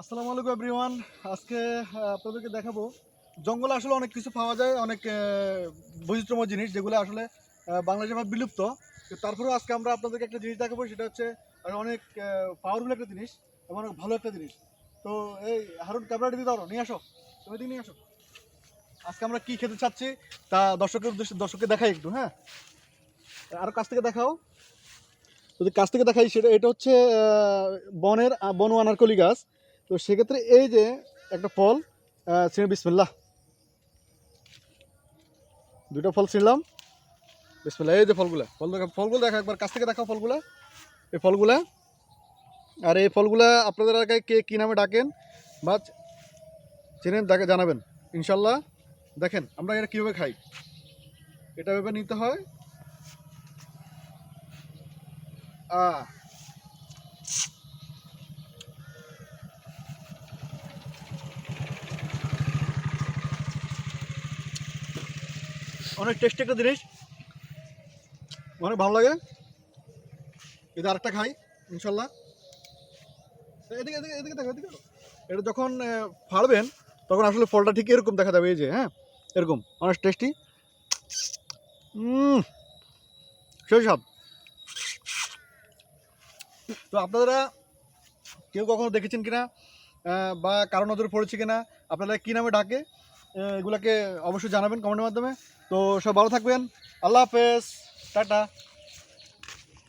আসসালামু আলাইকুম এভরিওয়ান আজকে আপনাদেরকে দেখাবো, জঙ্গলে আসলে অনেক কিছু পাওয়া যায়, অনেক বৈচিত্র্যময় জিনিস যেগুলো আসলে বাংলাদেশে ভাবে বিলুপ্ত। তারপরেও আজকে আমরা আপনাদেরকে একটা জিনিস দেখাবো, সেটা হচ্ছে অনেক পাওয়ারফুল একটা জিনিস এবং অনেক ভালো একটা জিনিস। তো এই, হারুন ক্যামেরাটি দিয়ে দাও নিয়ে আসো। তুমি দিকে নিয়ে আসো। আজকে আমরা কি খেতে চাচ্ছি, তা দর্শকের উদ্দেশ্যে, দর্শককে দেখাই একটু হ্যাঁ? আরও কাছ থেকে দেখাও। যদি কাছ থেকে দেখাই, সেটা, এটা হচ্ছে বনের বন আনারকলি গাছ তো সেক্ষেত্রে এই যে একটা ফল ছিঁড়ে বিসমিল্লাহ। দুটো ফল ছিঁড়লাম বিসমিল্লাহ, এই যে ফলগুলা। ফল দেখা ফলগুলো দেখা, একবার কাছ থেকে দেখাও ফলগুলা। এই ফলগুলা। আর এই ফলগুলা আপনাদের আগে কে কী নামে ডাকেন বা চেনেন তাকে জানাবেন। ইনশাল্লাহ। দেখেন, আমরা এটা কীভাবে খাই? এটা ভেবে নিতে হয়। আ অনেক টেস্টি একটা জিনিস। অনেক ভালো লাগে। এটা আরেকটা খাই, ইনশাল্লাহ। এদিকে এদিকে এদিকে দেখো, এদিকে। এটা যখন ফাড়বেন, তখন আসলে ফলটা ঠিক এরকম দেখা যাবে, এই যে হ্যাঁ? এরকম, অনেক টেস্টি। সেই সব তো আপনারা কেউ কখনো দেখেছেন কিনা? বা কারও নজরে পড়েছে কিনা? আপনারা কী নামে ডাকে? এগুলাকে অবশ্যই জানাবেন কমেন্টের মাধ্যমে। তো সব ভালো থাকবেন। আল্লাহ হাফেজ। টাটা।